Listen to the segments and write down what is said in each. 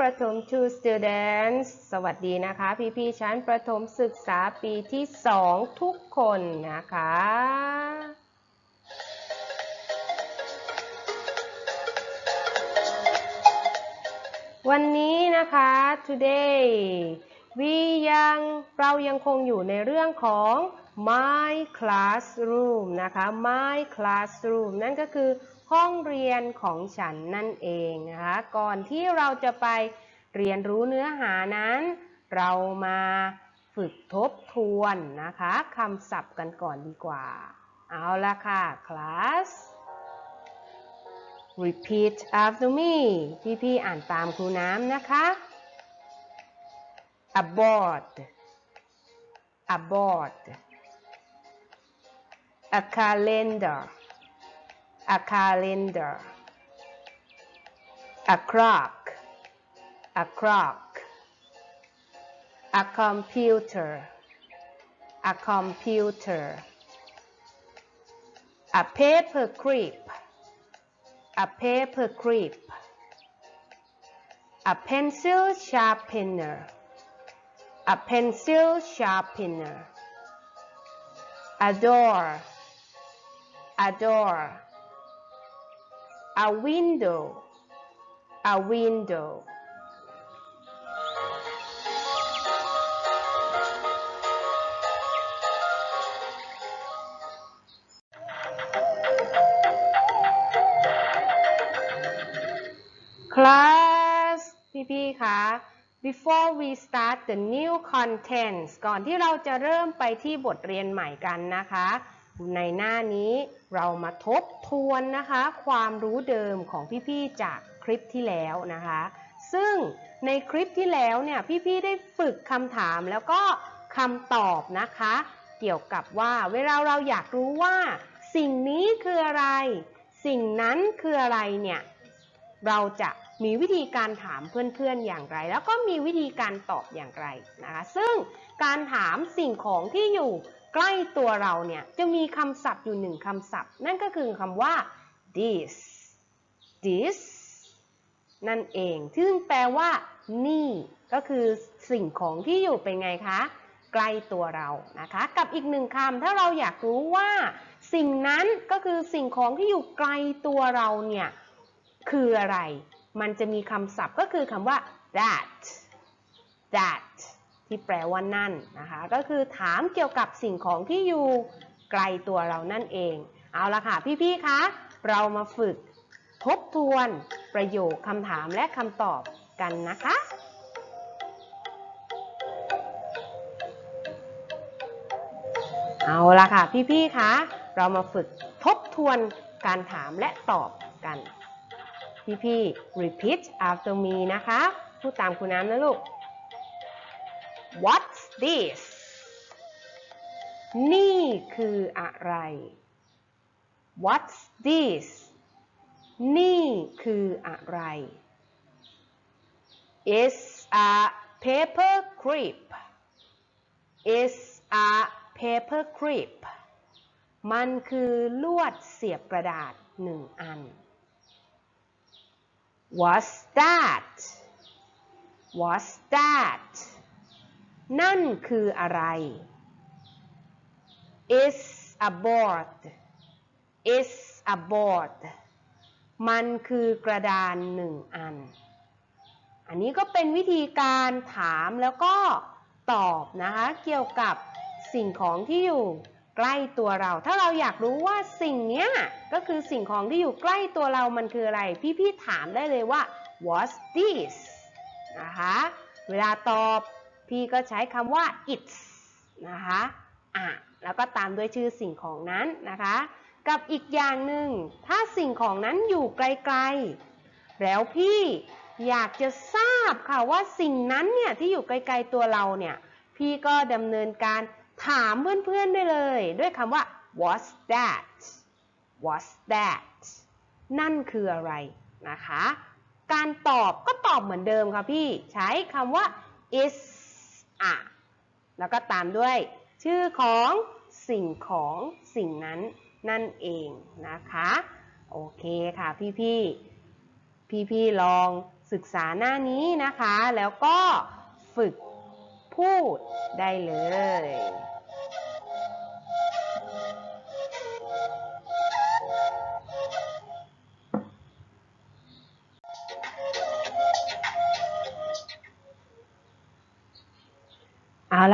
ประถม to students สวัสดีนะคะ พี่ๆชั้นประถมศึกษาปีที่ 2 ทุกคนนะคะ วันนี้นะคะ today we ยังเรายังคงอยู่ในเรื่องของ my classroom นะคะ my classroom นั่นก็คือ ห้องเรียนของฉันนั่นเองนะคะ ก่อนที่เราจะไปเรียนรู้เนื้อหานั้น เรามาฝึกทบทวนนะคะคำศัพท์กันก่อนดีกว่า เอาละค่ะ class repeat after me พี่ๆอ่านตามครูน้ำนะคะ a board a board a calendar a calendar. A clock. A clock. A computer. A computer. A paper clip. A paper clip. A pencil sharpener. A pencil sharpener. A door. A door a window a window คลาสพี่ๆคะ before we start the new contents ก่อนที่เราจะเริ่มไปที่บทเรียนใหม่กันนะคะ ในหน้านี้เรามาทบทวนนะคะ ความรู้เดิมของพี่ๆจากคลิปที่แล้วนะคะ ซึ่งในคลิปที่แล้วเนี่ยพี่ๆได้ฝึกคำถามแล้วก็คำตอบนะคะ เกี่ยวกับว่าเวลาเราอยากรู้ว่า สิ่งนี้คืออะไร สิ่งนั้นคืออะไรเนี่ยเราจะมีวิธีการถามเพื่อนๆอย่างไร แล้วก็มีวิธีการตอบอย่างไรนะคะ ซึ่งการถามสิ่งของที่อยู่ ใกล้ตัวเราเนี่ยจะมีคำศัพท์อยู่หนึ่งคำศัพท์ นั่นก็คือคำว่า this this นั่นเอง ซึ่งแปลว่า นี่ ก็คือสิ่งของที่อยู่เป็นไงคะ ใกล้ตัวเรานะคะ กับอีกหนึ่งคำถ้าเราอยากรู้ว่า สิ่งนั้นก็คือสิ่งของที่อยู่ไกลตัวเราเนี่ยคืออะไร มันจะมีคำศัพท์ก็คือคำว่า that that ที่แปลว่านั่นนะคะ ก็คือถามเกี่ยวกับสิ่งของที่อยู่ไกลตัวเรานั่นเอง เอาละค่ะพี่ๆคะเรามาฝึกทบทวนประโยคคำถามและคำตอบกันนะคะเอาละค่ะพี่ๆ คะ เรามาฝึกทบทวนการถามและตอบกัน พี่ๆ repeat after me นะคะ พูดตามคุณน้ำนะลูก What's this นี่คืออะไร What's this นี่คืออะไร It's a paper clip It's a paper clip มันคือลวดเสียบกระดาษหนึ่งอัน What's that What's that นั่นคืออะไร is a board is a board มันคือกระดานหนึ่งอัน อันนี้ก็เป็นวิธีการถามแล้วก็ตอบนะคะ เกี่ยวกับสิ่งของที่อยู่ใกล้ตัวเรา ถ้าเราอยากรู้ว่าสิ่งเนี้ยก็คือสิ่งของที่อยู่ใกล้ตัวเรามันคืออะไร พี่ๆถามได้เลยว่า what's this นะคะ เวลาตอบ พี่ก็ใช้คำว่า it's นะคะอะแล้วก็ตามด้วยชื่อสิ่งของนั้นนะคะ กับอีกอย่างหนึ่งถ้าสิ่งของนั้นอยู่ไกลๆ แล้วพี่อยากจะทราบค่ะว่าสิ่งนั้นเนี่ยที่อยู่ไกลๆตัวเราเนี่ยพี่ก็ดำเนินการถามเพื่อนๆได้เลย ด้วยคำว่า what's that what's that นั่นคืออะไรนะคะ การตอบก็ตอบเหมือนเดิมค่ะพี่ ใช้คำว่า is อะแล้วก็ตามด้วยชื่อของสิ่งของสิ่งนั้นนั่นเองนะคะ โอเคค่ะพี่ๆ พี่ๆ ลองศึกษาหน้านี้นะคะ แล้วก็ฝึกพูดได้เลย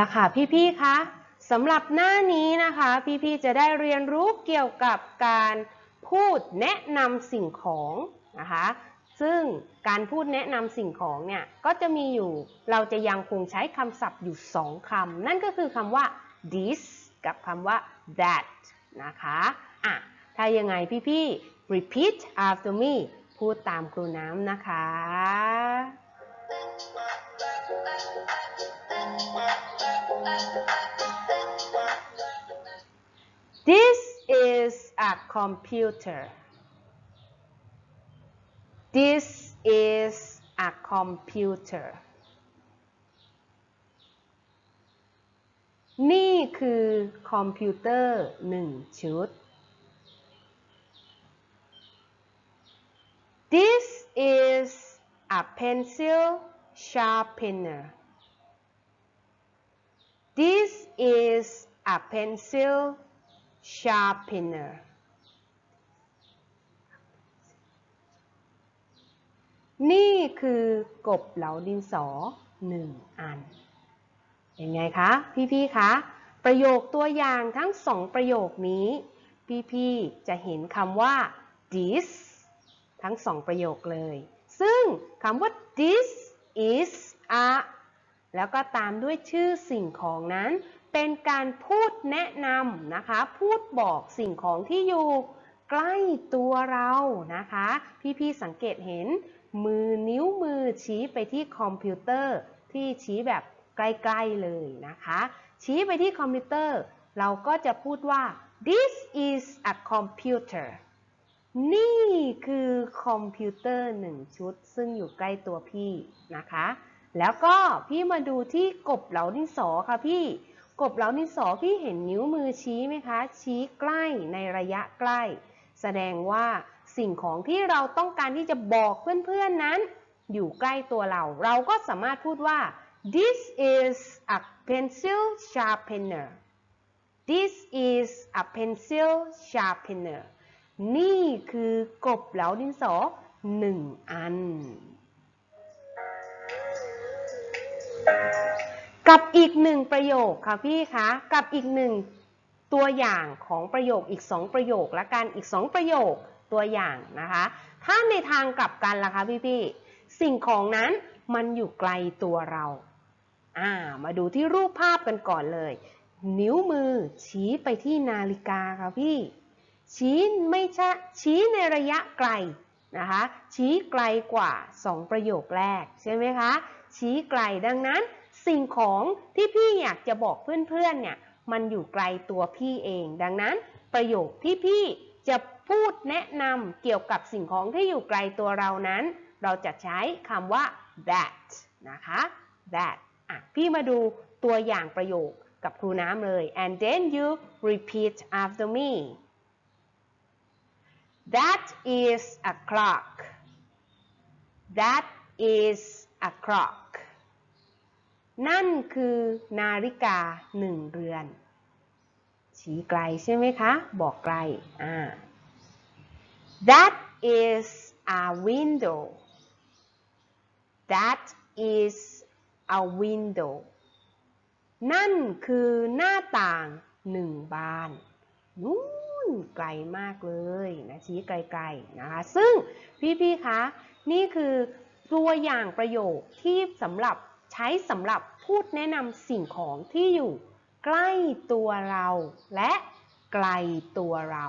ละค่ะพี่ๆคะสำหรับหน้านี้นะคะ พี่ๆจะได้เรียนรู้เกี่ยวกับการพูดแนะนำสิ่งของนะคะ ซึ่งการพูดแนะนำสิ่งของเนี่ยก็จะมีอยู่เราจะยังคงใช้คำศัพท์อยู่สองคำนั่นก็คือคำว่า this กับคำว่า that นะคะอะถ้ายังไงพี่ๆ repeat after me พูดตามครูน้ำนะคะ This is a computer. This is a computer. นี่คือคอมพิวเตอร์หนึ่งชุด This is a pencil sharpener. This is a pencil sharpener นี่คือกบเหลาดินสอหนึ่งอัน เป็นไงคะ พี่ๆ คะ ประโยคตัวอย่างทั้งสองประโยคนี้ พี่ๆ จะเห็นคำว่า this ทั้งสองประโยคเลย ซึ่งคำว่า this is a แล้วก็ตามด้วยชื่อสิ่งของนั้น เป็นการพูดแนะนำนะคะ พูดบอกสิ่งของที่อยู่ใกล้ตัวเรานะคะ พี่ๆสังเกตเห็น มือนิ้วมือชี้ไปที่คอมพิวเตอร์ที่ชี้แบบใกล้ๆเลยนะคะ ชี้ไปที่คอมพิวเตอร์ เราก็จะพูดว่า this is a computer นี่คือคอมพิวเตอร์หนึ่งชุด ซึ่งอยู่ใกล้ตัวพี่นะคะ แล้วก็พี่มาดูที่กบเหลาดินสอค่ะพี่ กบเหลาดินสอพี่เห็นนิ้วมือชี้ไหมคะ ชี้ใกล้ในระยะใกล้ แสดงว่าสิ่งของที่เราต้องการที่จะบอกเพื่อนๆนั้น อยู่ใกล้ตัวเรา เราก็สามารถพูดว่า this is a pencil sharpener this is a pencil sharpener นี่คือกบเหลาดินสอหนึ่งอัน กับอีกหนึ่งประโยคค่ะพี่คะ กับอีกหนึ่งตัวอย่างของประโยคอีกสองประโยคและการอีกสองประโยคตัวอย่างนะคะ ถ้าในทางกลับกันล่ะคะพี่พี่สิ่งของนั้นมันอยู่ไกลตัวเราอ่ามาดูที่รูปภาพกันก่อนเลย นิ้วมือชี้ไปที่นาฬิกาค่ะพี่ ชี้ไม่ใช่ชี้ในระยะไกลนะคะ ชี้ไกลกว่า 2 ประโยคแรกใช่ไหมคะ ชี้ไกลดังนั้น สิ่งของที่พี่อยากจะบอกเพื่อนๆเนี่ยมันอยู่ไกลตัวพี่เอง ดังนั้น ประโยคที่พี่จะพูดแนะนำเกี่ยวกับสิ่งของที่อยู่ไกลตัวเรานั้น เราจะใช้คำว่า that นะคะ that อะพี่มาดูตัวอย่างประโยคกับครูน้ำเลย and then you repeat after me That is a clock. That is a clock. นั่นคือนาฬิกาหนึ่งเรือน ชี้ไกลใช่ไหมคะ บอกไกลอ่า That is a window. That is a window. นั่นคือหน้าต่างหนึ่งบานนู้นไกลมากเลยนะชี้ไกลๆนะคะ ซึ่งพี่ๆคะนี่คือตัวอย่างประโยคที่สำหรับ ใช้สำหรับพูดแนะนำสิ่งของที่อยู่ใกล้ตัวเราและไกลตัวเรา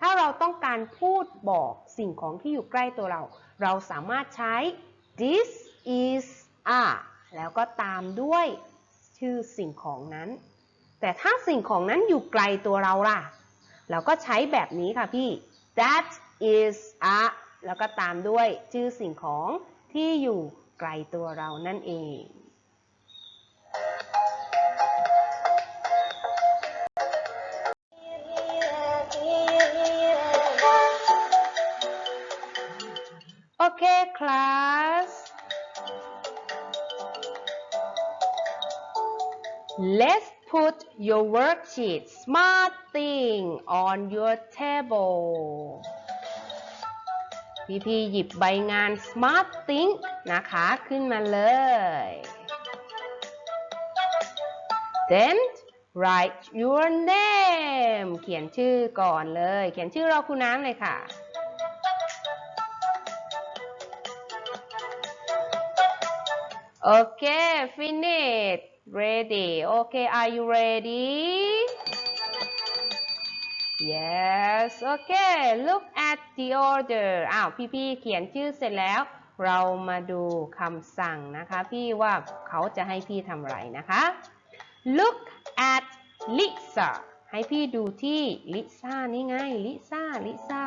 ถ้าเราต้องการพูดบอกสิ่งของที่อยู่ใกล้ตัวเรา เราสามารถใช้ this is a แล้วก็ตามด้วยชื่อสิ่งของนั้น แต่ถ้าสิ่งของนั้นอยู่ไกลตัวเราล่ะ เราก็ใช้แบบนี้ค่ะพี่ that is a แล้วก็ตามด้วยชื่อสิ่งของที่อยู่ ไกลตัวเรานั่นเองโอเคคลาส let's put your worksheet. Smart thing on your table. พี่พี่ๆหยิบใบงาน smart think นะคะขึ้นมาเลย then write your name เขียนชื่อก่อนเลย เขียนชื่อเราคุณน้ำเลยค่ะ โอเค finish ready โอเค are you ready yes okay look at the order อ้าว พี่ๆเขียนชื่อเสร็จแล้ว เรามาดูคำสั่งนะคะ พี่ว่าเขาจะให้พี่ทำไรนะคะ look at Lisa ให้พี่ดูที่ลิซ่านี่ไงลิซ่าลิซ่า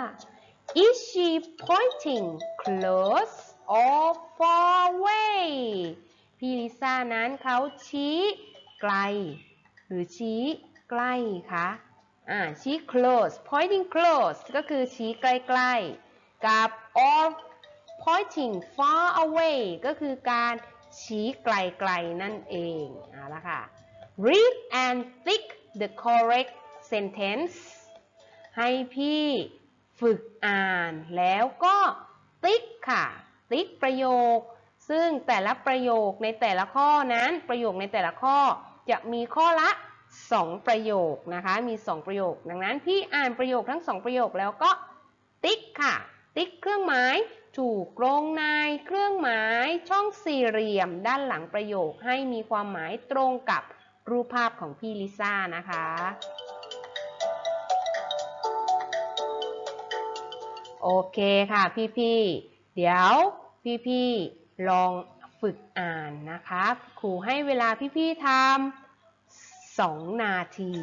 is she pointing close or far away พี่ลิซ่านั้นเขาชี้ไกล หรือชี้ใกล้คะ อ่าชี้ close pointing close ก็คือชี้ใกล้ๆ กับ or pointing far away ก็คือการชี้ไกลๆนั่นเองเอาละค่ะ read and tick the correct sentence ให้พี่ฝึกอ่านแล้วก็ติ๊กค่ะ ติ๊กประโยค ซึ่งแต่ละประโยคในแต่ละข้อนั้น ประโยคในแต่ละข้อจะมีข้อละ 2 ประโยคนะคะ มี 2 ประโยค ดังนั้นพี่อ่านประโยคทั้ง 2 ประโยคแล้วก็ติ๊กค่ะ ติ๊กเครื่องหมายถูกลงในเครื่องหมายช่องสี่เหลี่ยม ด้านหลังประโยคให้มีความหมายตรงกับรูปภาพของพี่ลิซ่านะคะ โอเคค่ะพี่ๆ เดี๋ยวพี่ๆ ลองฝึกอ่านนะคะ ครูให้เวลาพี่ๆทำ สองนาที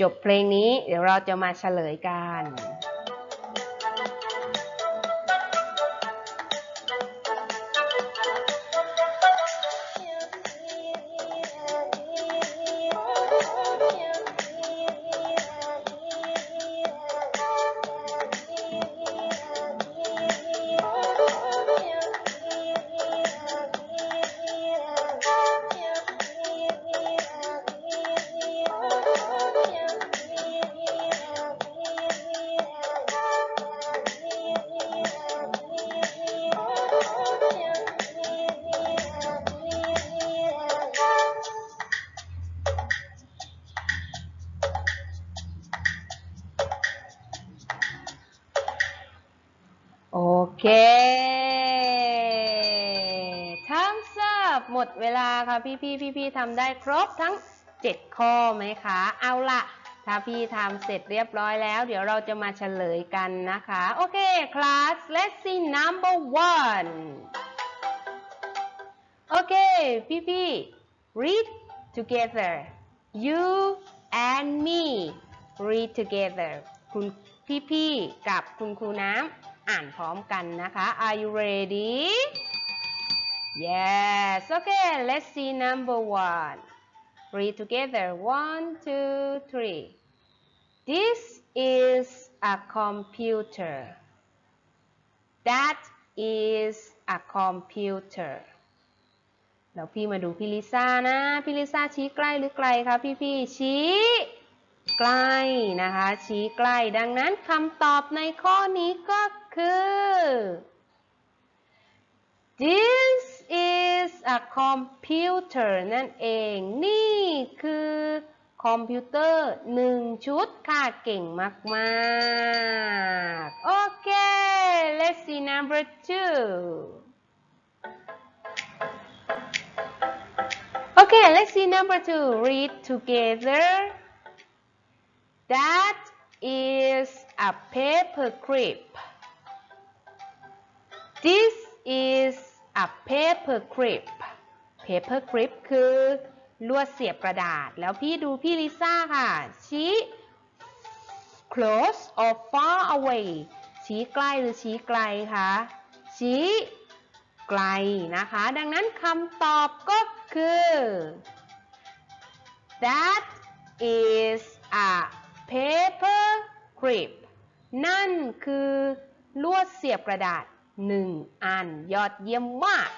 จบเพลงนี้เดี๋ยวเราจะมาเฉลยกัน พี่พี่พี่พี่ๆทำได้ครบทั้ง 7 ข้อไหมคะ เอาละถ้าพี่ทำเสร็จเรียบร้อยแล้ว เดี๋ยวเราจะมาเฉลยกันนะคะ โอเค class let's see number one โอเค พี่พี่ read together you and me read together คุณพี่พี่ๆ กับคุณครูน้ำอ่านพร้อมกันนะคะ are you ready yes okay let's see number one read together one two three this is a computer that is a computer แล้วพี่มาดูพี่ลิซ่านะ พี่ลิซ่าชี้ใกล้หรือไกลคะพี่พี่ๆชี้ใกล้นะคะ ชี้ใกล้ ดังนั้นคำตอบในข้อนี้ก็คือ this is a computer นั่นเอง นี่คือคอมพิวเตอร์หนึ่งชุดค่ะ เก่งมากๆ โอเค let's see number two Okay, let's see number two. Read together. That is a paper clip. This is a paper clip. Paper clip คือลวดเสียบกระดาษ แล้วพี่ดูพี่ลิซ่าค่ะชี้ close or far away ชี้ใกล้หรือชี้ไกลคะชี้ไกลนะคะ ดังนั้นคำตอบก็คือ that is a paper clip นั่นคือลวดเสียบกระดาษ หนึ่งอัน ยอดเยี่ยมมาก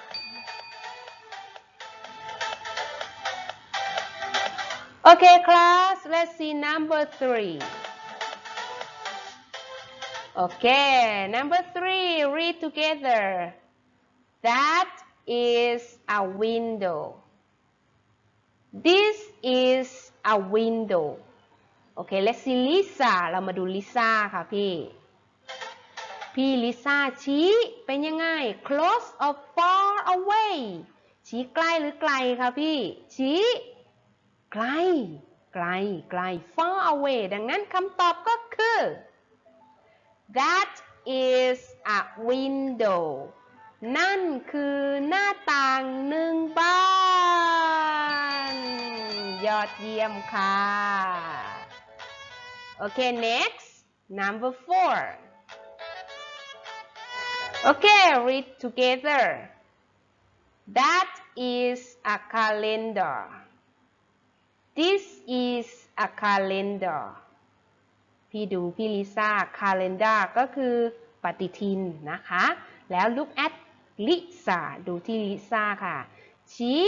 Okay, class, let's see number three. Okay, number three, read together. That is a window. This is a window. Okay, let's see Lisa. เรามาดูลิซ่าค่ะพี่ พี่ลิซ่าชี้เป็นยังไง close or far away ชี้ใกล้หรือไกลคะพี่ ชี้ไกล ไกล ไกล far away ดังนั้นคำตอบก็คือ that is a window นั่นคือหน้าต่างหนึ่งบ้าน ยอดเยี่ยมค่ะ โอเค next number four okay read together that is a calendar This is a calendar พี่ดูพี่ลิซ่า calendar ก็คือปฏิทินนะคะ แล้ว look at ลิซ่าดูที่ลิซ่าค่ะชี้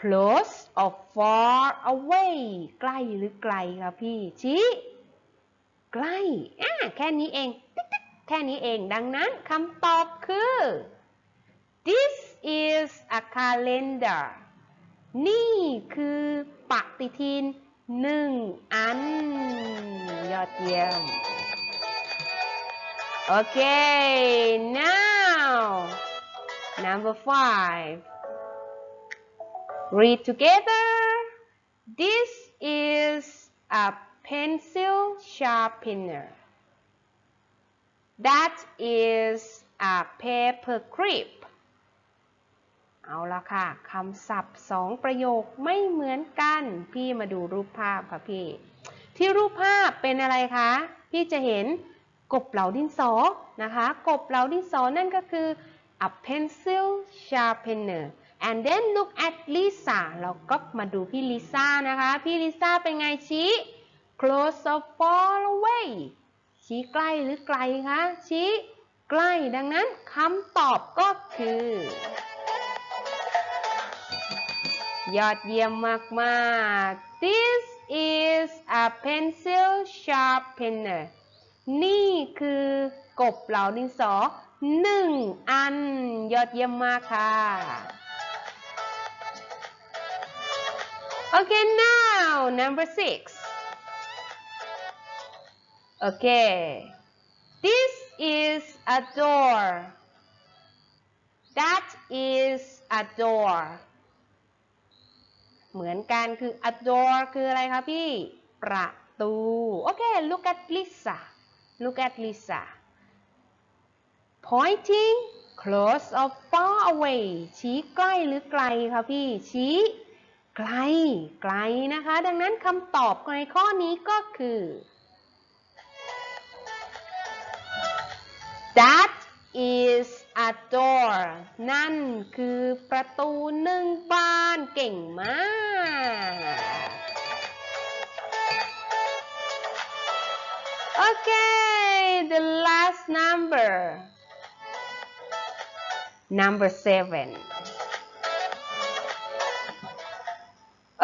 close or far away ใกล้หรือไกลคะพี่ชี้ใกล้อะแค่นี้เอง ค่นี้เอง ดังนั้นคำตอบคือ this is a calendar นี่คือปฏิทินหนึ่งอัน ยอดเยี่ยม โอเค now number five read together this is a pencil sharpener That is a paper clip เอาละค่ะคำศัพท์สองประโยคไม่เหมือนกัน พี่มาดูรูปภาพค่ะพี่ ที่รูปภาพเป็นอะไรคะ พี่จะเห็นกบเหลาดินสอนะคะ กบเหลาดินสอนั่นก็คือ a pencil sharpener and then look at Lisa เราก็มาดูพี่ลิซ่านะคะ พี่ลิซ่าเป็นไงชี้ close or far away ชี้ใกล้หรือไกลคะ ชี้ใกล้ดังนั้นคำตอบก็คือ ยอดเยี่ยมมากๆ This is a pencil sharpener นี่คือกบเหล่าดินสอหนึ่งอัน ยอดเยี่ยมมากค่ะ Okay now number six Okay this is a door that is a door เหมือนกันคือ a door คืออะไรคะพี่ ประตูโอเค look at Lisa look at Lisa pointing close or far away ชี้ใกล้หรือไกลคะพี่ ชี้ไกล ไกลนะคะ ดังนั้นคำตอบในข้อนี้ก็คือ that is a door นั่นคือประตูหนึ่งบานเก่งมาก Okay the last number number seven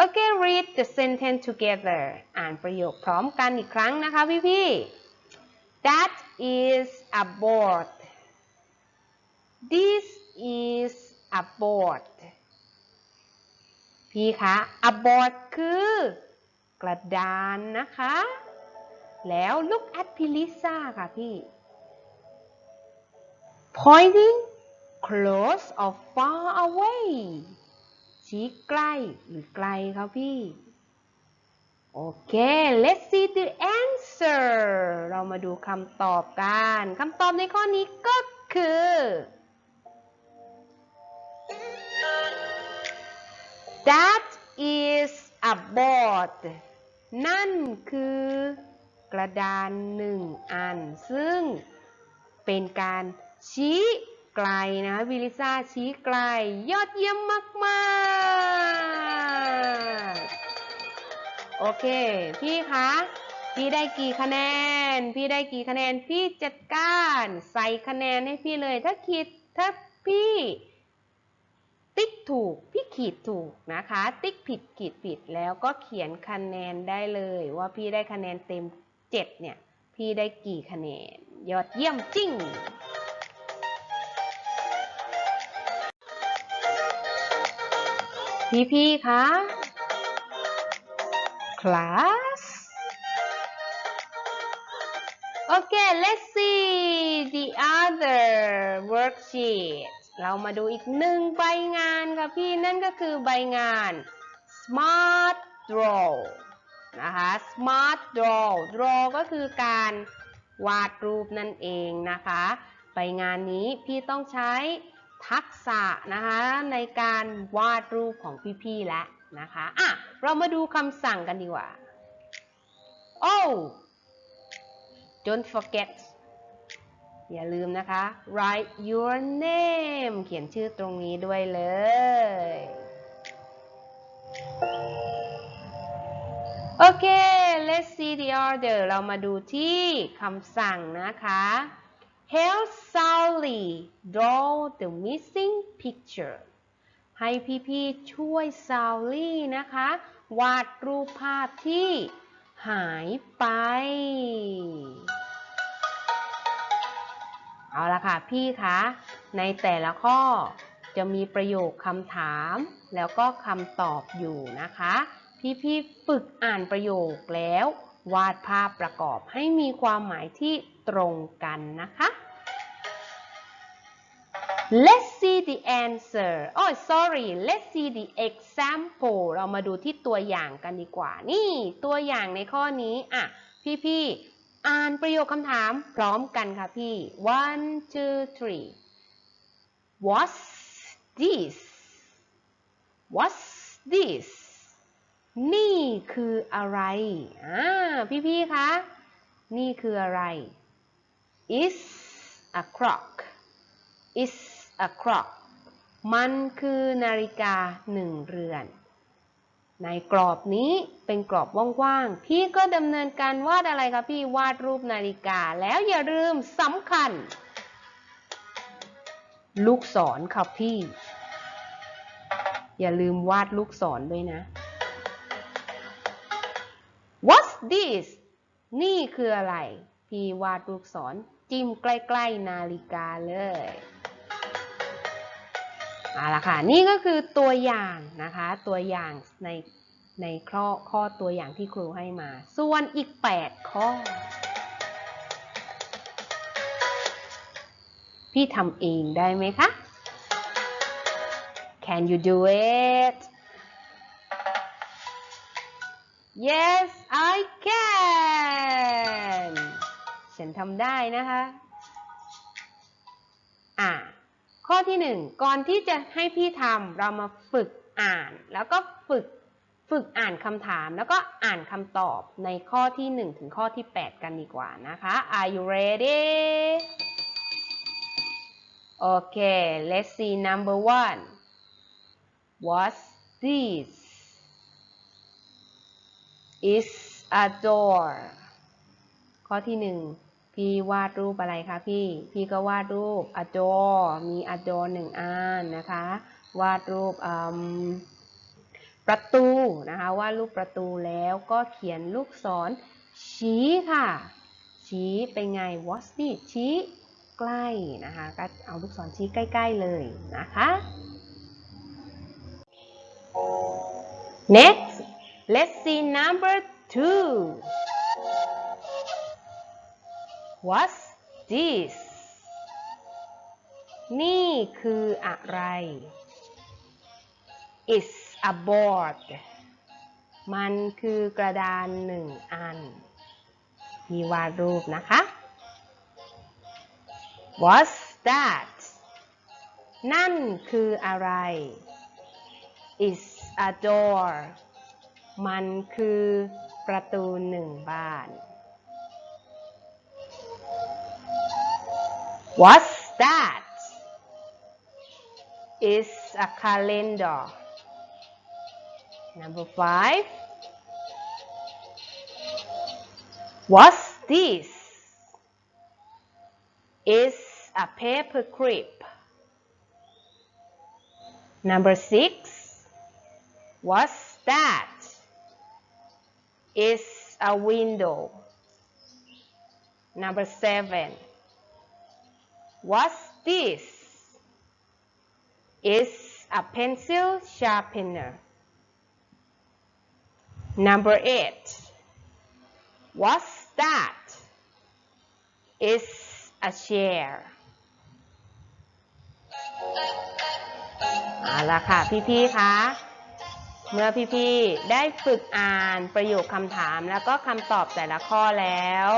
Okay read the sentence together อ่านประโยคพร้อมกันอีกครั้งนะคะพี่ๆ That is a board This is a board พี่คะ a board คือกระดานนะคะ แล้ว look at พี่ลิซ่าค่ะพี่ pointing close or far away ชี้ใกล้หรือไกลครับพี่ โอเค let's see the answer เรามาดูคำตอบกัน คำตอบในข้อนี้ก็คือ that is a board นั่นคือกระดานหนึ่งอัน ซึ่งเป็นการชี้ไกลนะคะวิลิซ่าชี้ไกล ยอดเยี่ยมมาก ๆ โอเค พี่คะ พี่ได้กี่คะแนน พี่ได้กี่คะแนน พี่จัดการใส่คะแนนให้พี่เลย ถ้าขีดถ้าพี่ ติ๊กถูก พี่ขีดถูกนะคะ ติ๊กผิดขีดผิด แล้วก็เขียนคะแนนได้เลย ว่าพี่ได้คะแนนเต็ม 7 เนี่ย พี่ได้กี่คะแนน ยอดเยี่ยมจริงพี่พี่ๆคะ class okay let's see the other worksheet เรามาดูอีกหนึ่งใบงานค่ะพี่นั่นก็คือใบงาน smart draw นะคะ smart draw draw ก็คือการวาดรูปนั่นเองนะคะ ใบงานนี้พี่ต้องใช้ทักษะนะคะในการวาดรูปของพี่ๆแล้ว นะคะอะเรามาดูคำสั่งกันดีกว่า oh don't forget อย่าลืมนะคะ write your name เขียนชื่อตรงนี้ด้วยเลย โอเค let's see the order เรามาดูที่คำสั่งนะคะ help Sally draw the missing picture ให้พี่ๆช่วยซาวลี่นะคะ วาดรูปภาพที่หายไป เอาละค่ะพี่คะในแต่ละข้อจะมีประโยคคำถามแล้วก็คำตอบอยู่นะคะ พี่ๆฝึกอ่านประโยคแล้ว วาดภาพประกอบให้มีความหมายที่ตรงกันนะคะ Let's see the answer. Oh, sorry. Let's see the example. เรามาดูที่ตัวอย่างกันดีกว่า นี่ ตัวอย่างในข้อนี้ อะ พี่ๆ อ่านประโยคคำถามพร้อมกันค่ะพี่ one two three What's this What's this นี่คืออะไร อ่า พี่ๆ คะ นี่คืออะไร is a clock is a clock มันคือนาฬิกาหนึ่งเรือน ในกรอบนี้เป็นกรอบว่างๆ พี่ก็ดำเนินการวาดอะไรคะพี่วาดรูปนาฬิกาแล้วอย่าลืมสำคัญ ลูกศรครับพี่ อย่าลืมวาดลูกศรด้วยนะ What's this นี่คืออะไร พี่วาดลูกศรจิ้มใกล้ ๆ นาฬิกาเลย เอาละค่ะนี่ก็คือตัวอย่างนะคะตัวอย่างในในข้อข้อตัวอย่างที่ครูให้มา ส่วนอีก 8 ข้อ พี่ทำเองได้ไหมคะ Can you do it Yes I can ฉันทำได้นะคะ อ่า ข้อที่หนึ่งก่อนที่จะให้พี่ทำเรามาฝึกอ่าน แล้วก็ฝึกฝึกอ่านคำถามแล้วก็อ่านคำตอบในข้อที่หนึ่งถึงข้อที่ 8 กันดีกว่านะคะ Are you ready Okay let's see number one What's this Is a door ข้อที่หนึ่ง พี่วาดรูปอะไรคะพี่ พี่ก็วาดรูป a door มี a door หนึ่งอันนะคะ วาดรูปประตูนะคะ วาดรูปประตูแล้วก็เขียนลูกศรชี้ค่ะ ชี้เป็นไง what's this ชี้ใกล้นะคะ ก็เอาลูกศรชี้ใกล้ ๆเลยนะคะ next let's see number two What's this นี่คืออะไร It's a board มันคือกระดานหนึ่งอัน มีวาดรูปนะคะ What's that นั่นคืออะไร It's a door มันคือประตูหนึ่งบาน What's that? It's a calendar. Number five. What's this? It's a paper clip. Number six. What's that? It's a window. Number seven. What's this? It's a pencil sharpener. Number eight. What's that? It's a chair. เอาละค่ะพี่ๆคะเมื่อพี่ๆได้ฝึกอ่านประโยคคำถามแล้วก็คำตอบแต่ละข้อแล้ว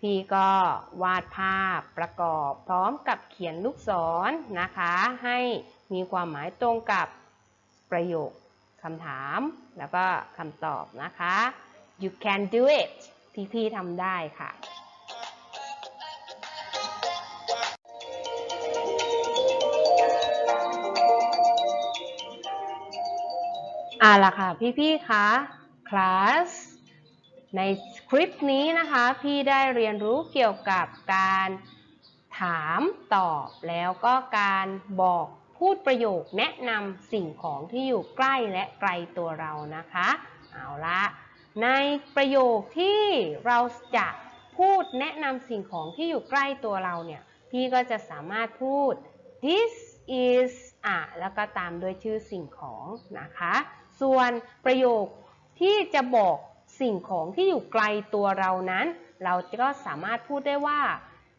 พี่ก็วาดภาพประกอบพร้อมกับเขียนลูกศรนะคะ ให้มีความหมายตรงกับประโยคคำถามแล้วก็คำตอบนะคะ you can do it พี่ๆทำได้ค่ะ อ่าล่ะค่ะพี่ๆคะคลาส ในคลิปนี้นะคะพี่ได้เรียนรู้เกี่ยวกับการถามตอบแล้วก็การบอกพูดประโยคแนะนำสิ่งของที่อยู่ใกล้และไกลตัวเรานะคะ เอาละในประโยคที่เราจะพูดแนะนำสิ่งของที่อยู่ใกล้ตัวเราเนี่ย พี่ก็จะสามารถพูด this is อะแล้วก็ตามด้วยชื่อสิ่งของนะคะ ส่วนประโยคที่จะบอก สิ่งของที่อยู่ไกลตัวเรานั้น เราก็สามารถพูดได้ว่า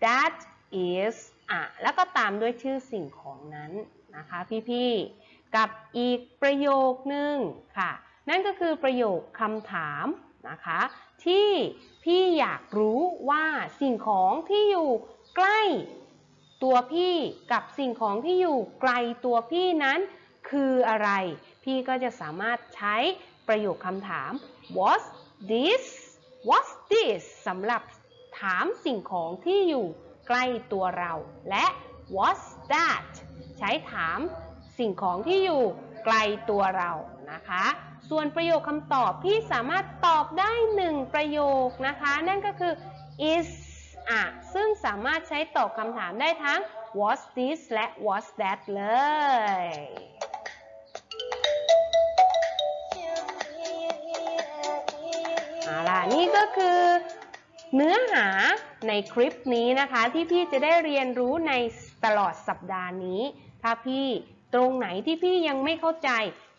that is อะแล้วก็ตามด้วยชื่อสิ่งของนั้นนะคะพี่ๆ กับอีกประโยคนึงค่ะ นั่นก็คือประโยคคำถามนะคะ ที่พี่อยากรู้ว่าสิ่งของที่อยู่ใกล้ตัวพี่กับสิ่งของที่อยู่ไกลตัวพี่นั้นคืออะไร พี่ก็จะสามารถใช้ประโยคคำถาม what's this what's this สำหรับถามสิ่งของที่อยู่ใกล้ตัวเรา และ what's that ใช้ถามสิ่งของที่อยู่ไกลตัวเรานะคะ ส่วนประโยคคำตอบพี่สามารถตอบได้หนึ่งประโยคนะคะ นั่นก็คือ is อะซึ่งสามารถใช้ตอบคำถามได้ทั้ง what's this และ what's that เลย เอาล่ะนี่ก็คือเนื้อหาในคลิปนี้นะคะที่พี่จะได้เรียนรู้ในตลอดสัปดาห์นี้ ถ้าพี่ตรงไหนที่พี่ยังไม่เข้าใจ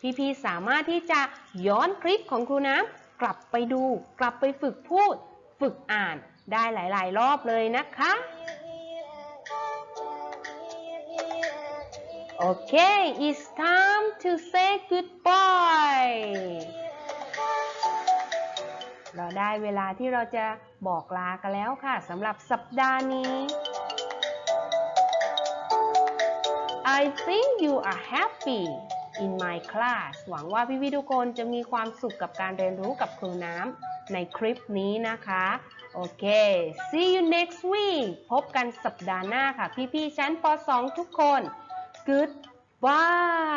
พี่พี่ๆสามารถที่จะย้อนคลิปของครูน้ำกลับไปดู กลับไปฝึกพูด ฝึกอ่านได้หลาย ๆ รอบเลยนะคะโอเค it's time to say goodbye ได้เวลาที่เราจะบอกลากันแล้วค่ะสำหรับสัปดาห์นี้ I think you are happy in my class หวังว่าพี่ๆทุกคนจะมีความสุขกับการเรียนรู้กับครูน้ำในคลิปนี้นะคะ โอเค see you next week พบกันสัปดาห์หน้าค่ะ พี่ๆชั้นป .2 ทุกคน goodbye